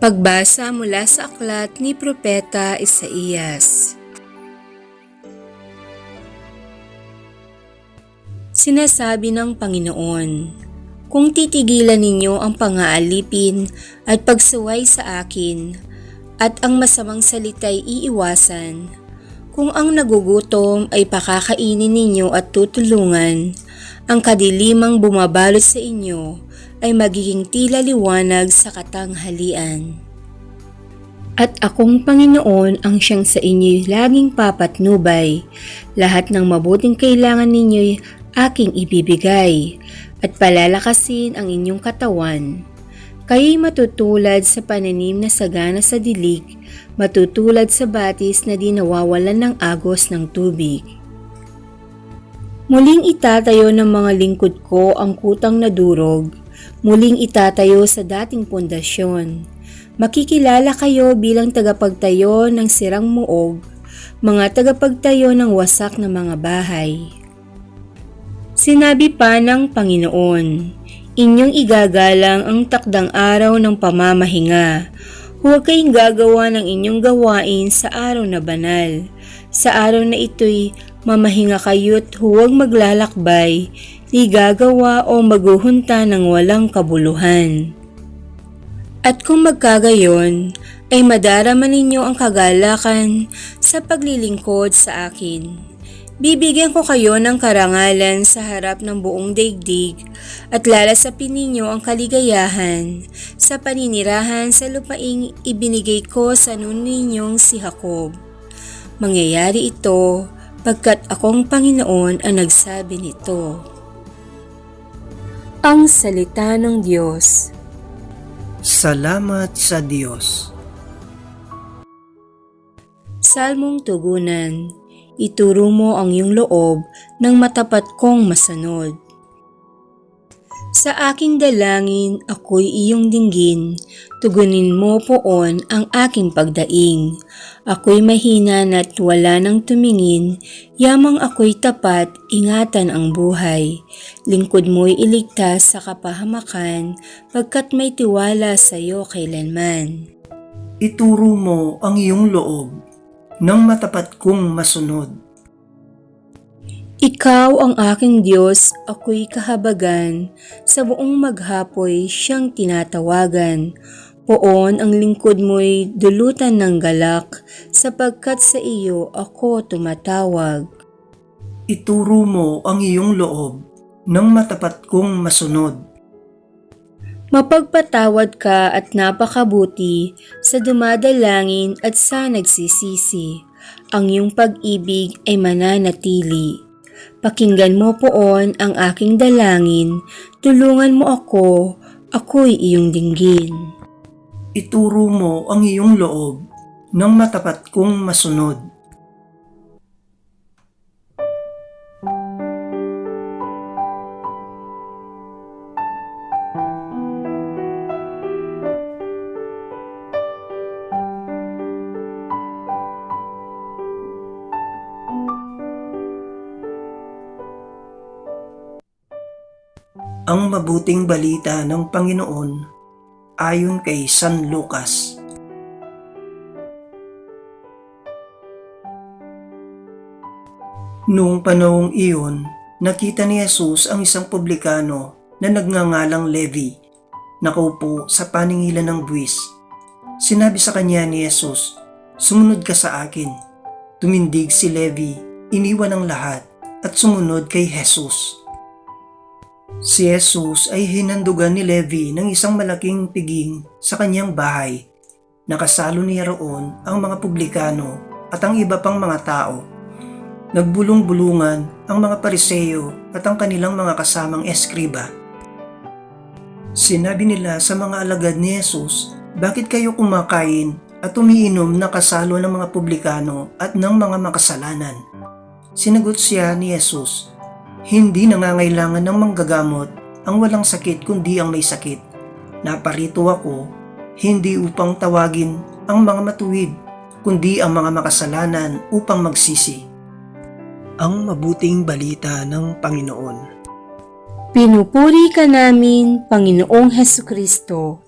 Pagbasa mula sa aklat ni Propeta Isaías. Sinasabi ng Panginoon, Kung titigilan ninyo ang pangaalipin at pagsuway sa akin, at ang masamang salita'y iiwasan, kung ang nagugutom ay pakakainin ninyo at tutulungan, ang kadilimang bumabalot sa inyo ay magiging tila liwanag sa katanghalian. At akong Panginoon ang siyang sa inyo'y laging papatnubay. Lahat ng mabuting kailangan ninyo'y aking ibibigay at palalakasin ang inyong katawan. Kayo'y matutulad sa pananim na sagana sa dilig, matutulad sa batis na di nawawalan ng agos ng tubig. Muling itatayo ng mga lingkod ko ang kutang na durog, muling itatayo sa dating pundasyon. Makikilala kayo bilang tagapagtayo ng sirang muog, mga tagapagtayo ng wasak na mga bahay. Sinabi pa ng Panginoon, inyong igagalang ang takdang araw ng pamamahinga. Huwag kayong gagawa ng inyong gawain sa araw na banal. Sa araw na ito'y mamahinga kayo't huwag maglalakbay, di gagawa o maguhunta ng walang kabuluhan. At kung magkagayon, ay madarama ninyo ang kagalakan sa paglilingkod sa akin. Bibigyan ko kayo ng karangalan sa harap ng buong daigdig at lalasapin ninyo ang kaligayahan sa paninirahan sa lupaing ibinigay ko sa nun ninyong si Jacob. Mangyayari ito pagkat akong Panginoon ang nagsabi nito. Ang Salita ng Diyos Salamat sa Diyos. Salmong Tugunan Ituro mo ang iyong loob ng matapat kong masanod. Sa aking dalangin, ako'y iyong dinggin, tugunin mo poon ang aking pagdaing. Ako'y mahina na't wala nang tumingin, yamang ako'y tapat, ingatan ang buhay. Lingkod mo'y iligtas sa kapahamakan, pagkat may tiwala sa iyo kailanman. Ituro mo ang iyong loob ng matapat kong masunod. Ikaw ang aking Diyos, ako'y kahabagan, sa buong maghapoy siyang tinatawagan. Poon ang lingkod mo'y dulutan ng galak, sapagkat sa iyo ako tumatawag. Ituro mo ang iyong loob ng matapat kong masunod. Mapagpatawad ka at napakabuti sa dumadalangin at sa nagsisisi. Ang iyong pag-ibig ay mananatili. Pakinggan mo poon ang aking dalangin, tulungan mo ako, ako'y iyong dinggin. Ituro mo ang iyong loob ng matapat kong masunod. Ang mabuting balita ng Panginoon ayon kay San Lucas. Noong panahong iyon, nakita ni Jesus ang isang publikano na nagngangalang Levi, nakaupo sa paningilan ng buwis. Sinabi sa kanya ni Jesus, Sumunod ka sa akin. Tumindig si Levi, iniwan ang lahat at sumunod kay Jesus. Si Jesus ay hinandugan ni Levi ng isang malaking piging sa kanyang bahay. Nakasalo niya roon ang mga publikano at ang iba pang mga tao. Nagbulong-bulungan ang mga pariseyo at ang kanilang mga kasamang eskriba. Sinabi nila sa mga alagad ni Jesus, Bakit kayo kumakain at umiinom na kasalo ng mga publikano at ng mga makasalanan? Sinagot siya ni Jesus, hindi nangangailangan ng manggagamot ang walang sakit kundi ang may sakit. Naparito ako hindi upang tawagin ang mga matuwid kundi ang mga makasalanan upang magsisi. Ang mabuting balita ng Panginoon. Pinupuri ka namin, Panginoong Heso Kristo.